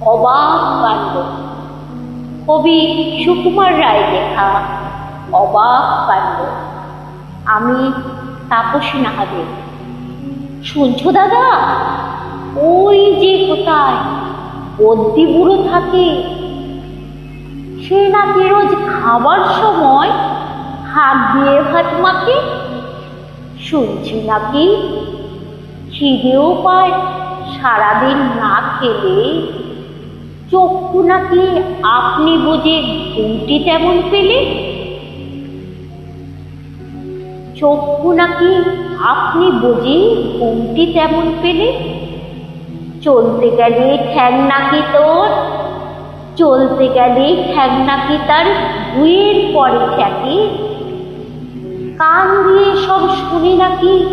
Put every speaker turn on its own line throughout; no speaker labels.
অবাক কাণ্ড কবি সুকুমার রায় লেখা অবাক কাণ্ড আমি তাপসী নাহাদের। শুনছো দাদা? ওই যে কোথায় বদ্যি বুড়ো থাকে। সে নাকি রোজ খাবার সময় হাত দিয়ে ভাত মাখে। শুনছি নাকি খিদেও পায় সারাদিন না খেলে। চক্ষু নাকি আপনি বুঝে ঘুমটি তেমন পেলে? চক্ষু নাকি আপনি বুঝে ঘুমটি তেমন পেলে? চলতে গেলে ঠ্যাং নাকি তোর? চলতে গেলে ঠ্যাং নাকি তার ভুয়ের পরে ঠেকে কান দিয়ে সব শুনি নাকি?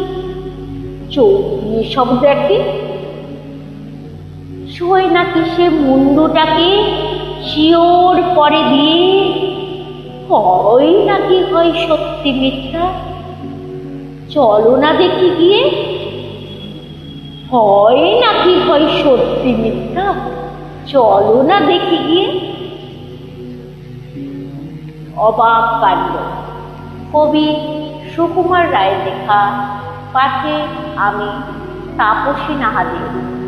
চোখ দিয়ে সব দেখে? শোয় নাকি সে মুন্ডুটাকে শিওর পরে দিয়ে? হয় নাকি হয় সত্যি মিথ্যা? চলো না দেখি গিয়ে। হয় নাকি হয় সত্যি মিথ্যা? চলো না দেখি গিয়ে। অবাক কাণ্ড। কবি সুকুমার রায় লেখা পাঠে আমি তাপসী নাহাদের